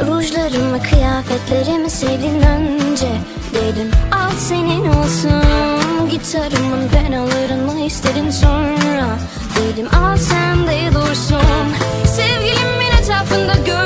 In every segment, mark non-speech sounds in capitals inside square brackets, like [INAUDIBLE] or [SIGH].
Rujlarımı kıyafetlerimi sevdin önce Dedim. Al senin olsun Gitarımın ben alırım mı istedin sonra Dedim. Al sen de dursun. Sevgilimin etrafında görür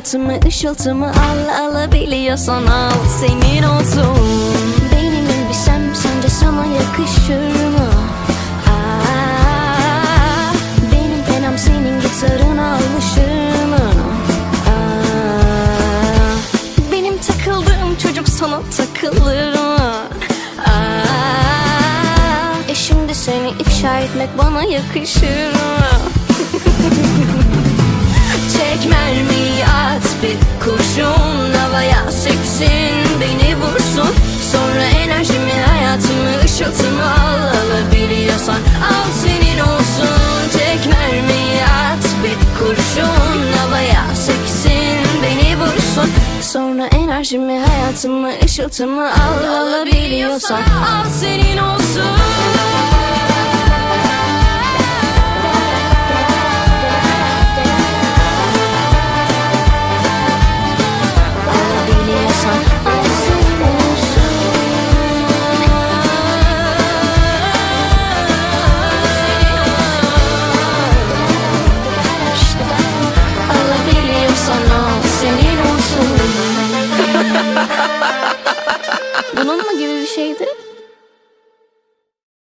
hayatımı ışıltımı al Alabiliyorsan al senin olsun Benim elbisem sence sana yakışır mı? Aa, benim penam senin gitarına alışır mı? Aa, benim takıldığım çocuk sana takılır mı? Aa, e şimdi seni ifşa etmek bana yakışır mı? [LAUGHS] kurşun havaya seksin beni vursun. Sonra enerjimi hayatımı ışıltımı al alabiliyorsan al senin olsun. Çek mermiyi at bir kurşun havaya seksin beni vursun. Sonra enerjimi hayatımı ışıltımı al alabiliyorsan al senin olsun şeydi.